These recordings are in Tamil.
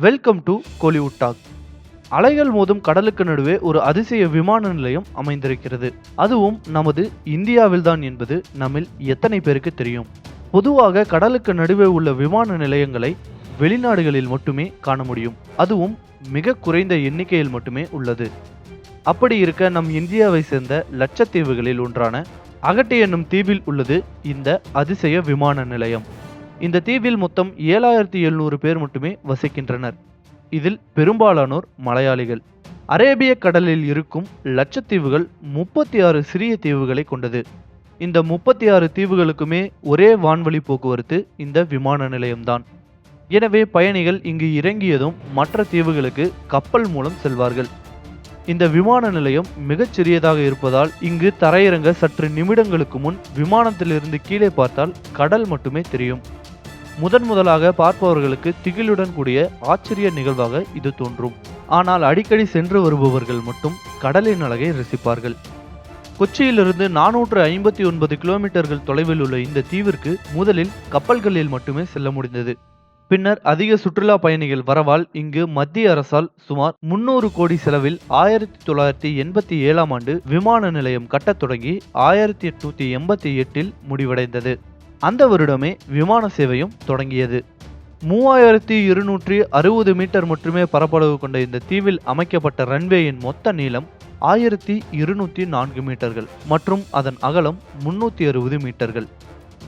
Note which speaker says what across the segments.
Speaker 1: வெல்கம் டு கோலிவுட் டாக் அலைகள் மோதும் கடலுக்கு நடுவே ஒரு அதிசய விமான நிலையம் அமைந்திருக்கிறது. அதுவும் நமது இந்தியாவில்தான் என்பது நம்மில் எத்தனை பேருக்கு தெரியும். பொதுவாக கடலுக்கு நடுவே உள்ள விமான நிலையங்களை வெளிநாடுகளில் மட்டுமே காண முடியும். அதுவும் மிக குறைந்த எண்ணிக்கையில் மட்டுமே உள்ளது. அப்படி இருக்க நம் இந்தியாவை சேர்ந்த லட்சத்தீவுகளில் ஒன்றான அகட்டி என்னும் தீவில் உள்ளது இந்த அதிசய விமான நிலையம். இந்த தீவில் மொத்தம் ஏழாயிரத்தி எழுநூறு பேர் மட்டுமே வசிக்கின்றனர். இதில் பெரும்பாலானோர் மலையாளிகள். அரேபிய கடலில் இருக்கும் லட்சத்தீவுகள் முப்பத்தி ஆறு சிறிய தீவுகளை கொண்டது. இந்த முப்பத்தி ஆறு தீவுகளுக்குமே ஒரே வான்வழி போக்குவரத்து இந்த விமான நிலையம்தான். எனவே பயணிகள் இங்கு இறங்கியதும் மற்ற தீவுகளுக்கு கப்பல் மூலம் செல்வார்கள். இந்த விமான நிலையம் மிகச் சிறியதாக இருப்பதால் இங்கு தரையிறங்க சற்று நிமிடங்களுக்கு முன் விமானத்திலிருந்து கீழே பார்த்தால் கடல் மட்டுமே தெரியும். முதன் முதலாக பார்ப்பவர்களுக்கு திகிலுடன் கூடிய ஆச்சரிய நிகழ்வாக இது தோன்றும். ஆனால் அடிக்கடி சென்று வருபவர்கள் மட்டும் கடலின் அழகை ரசிப்பார்கள். கொச்சியிலிருந்து நானூற்று ஐம்பத்தி ஒன்பது கிலோமீட்டர்கள் தொலைவில் உள்ள இந்த தீவிற்கு முதலில் கப்பல்களில் மட்டுமே செல்ல முடிந்தது. பின்னர் அதிக சுற்றுலா பயணிகள் வரவால் இங்கு மத்திய அரசால் சுமார் முன்னூறு கோடி செலவில் ஆயிரத்தி தொள்ளாயிரத்தி எண்பத்தி ஏழாம் ஆண்டு விமான நிலையம் கட்டத் தொடங்கி ஆயிரத்தி எட்நூத்தி எண்பத்தி எட்டில் முடிவடைந்தது. அந்த வருடமே விமான சேவையும் தொடங்கியது. மூவாயிரத்தி இருநூற்றி அறுபது மீட்டர் மட்டுமே பரப்பளவு கொண்ட இந்த தீவில் அமைக்கப்பட்ட ரன்வேயின் மொத்த நீளம் ஆயிரத்தி இருநூற்றி நான்கு மீட்டர்கள் மற்றும் அதன் அகலம் முன்னூற்றி அறுபது மீட்டர்கள்.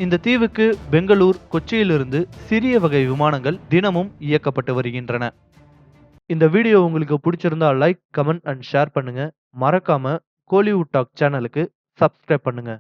Speaker 1: இந்த தீவுக்கு பெங்களூர் கொச்சியிலிருந்து சிறிய வகை விமானங்கள் தினமும் இயக்கப்பட்டு வருகின்றன. இந்த வீடியோ உங்களுக்கு பிடிச்சிருந்தா லைக் கமெண்ட் அண்ட் ஷேர் பண்ணுங்க. மறக்காம கோலிவுட் டாக் சேனலுக்கு சப்ஸ்கிரைப் பண்ணுங்க.